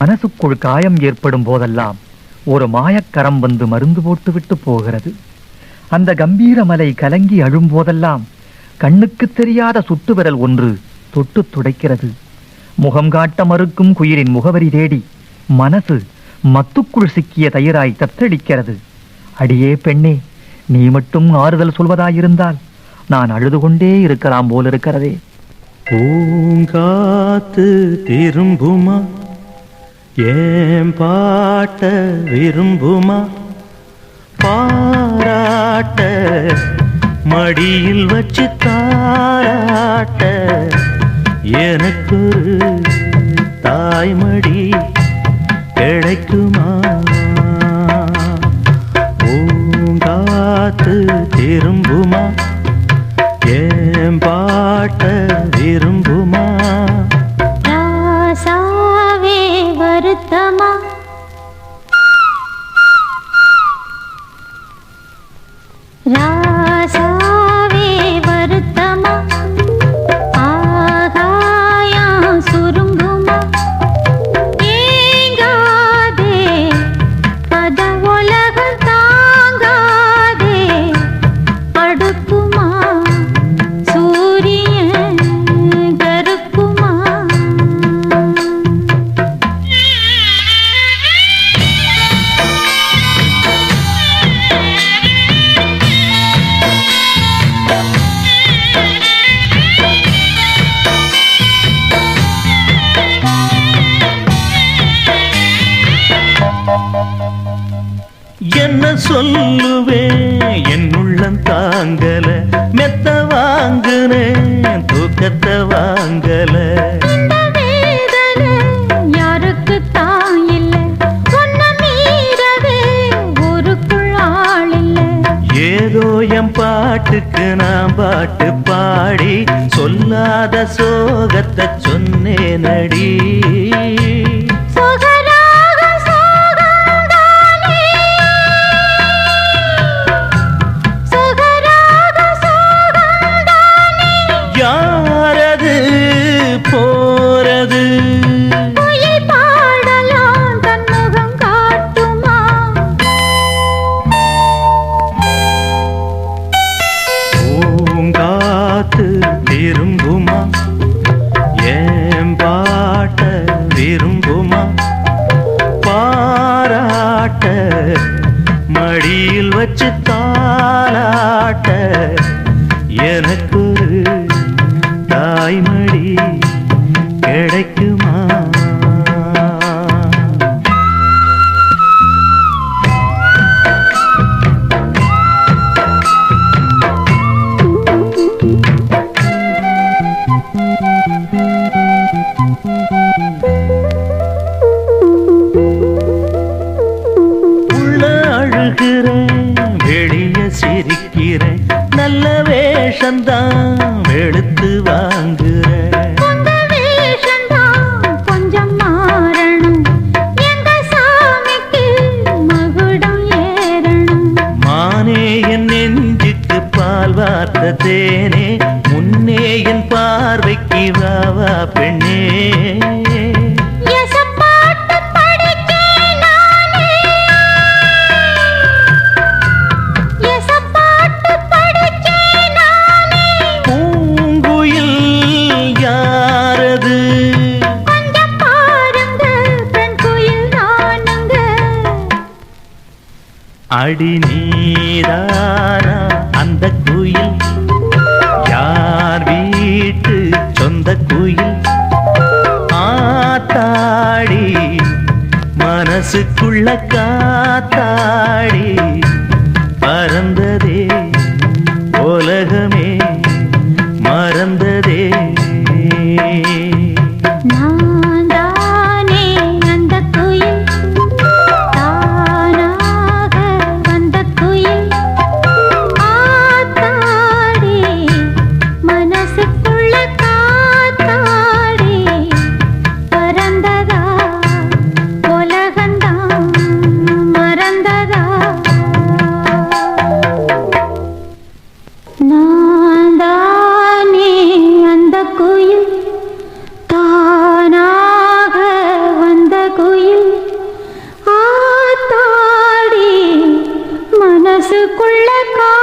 மனசுக்குள் காயம் ஏற்படும் போதெல்லாம் ஒரு மாயக்கரம் வந்து மருந்து போட்டுவிட்டு போகிறது. அந்த கம்பீர மலை கலங்கி அழும் போதெல்லாம் கண்ணுக்கு தெரியாத சுட்டு விரல் ஒன்று தொட்டு துடைக்கிறது. முகம் காட்ட மறுக்கும் குயிலின் முகவரி தேடி மனசு மத்துக்குள் சிக்கிய தயிராய் தத்தளிக்கிறது. அடியே பெண்ணே நீ மட்டும் ஆறுதல் சொல்வதாயிருந்தால் நான் அழுது கொண்டே இருக்கலாம் போலிருக்கிறதே. பூங்காத்து திரும்புமா? ஏன் பாட்ட விரும்புமா? பாராட்ட மடியில் வச்சு தாராட்ட எனக்கு தாய்மடி கிடைக்குமா? என்ன சொல்லுவேன் என் உள்ளம் தாங்கல. மெத்த வாங்குனேன் தூக்கத்தை வாங்கல. யாருக்கு தான் இல்ல. ஏதோ என் பாட்டுக்கு நான் பாட்டு பாடி சொல்லாத சோகத்தை சொன்னேனடி. மடியில் வச்சு தாளாட்ட எனக்கு தாய்மடி கிடைக்குமா? அழுகிறேன் வெளிய சிரிக்கிறேன். நல்ல வேஷந்தான் வெளுத்து வாங்குறேன். பால் வார்த்த தேனே முன்னே என் பார்வைக்கு வா வா பெண்ணே. அடி நீதானா? அந்த குயில் யார் வீட்டு சொந்த குயில்? ஆத்தாடி மனசுக்குள்ள காத்தாடி பறந்ததே i'm Michael.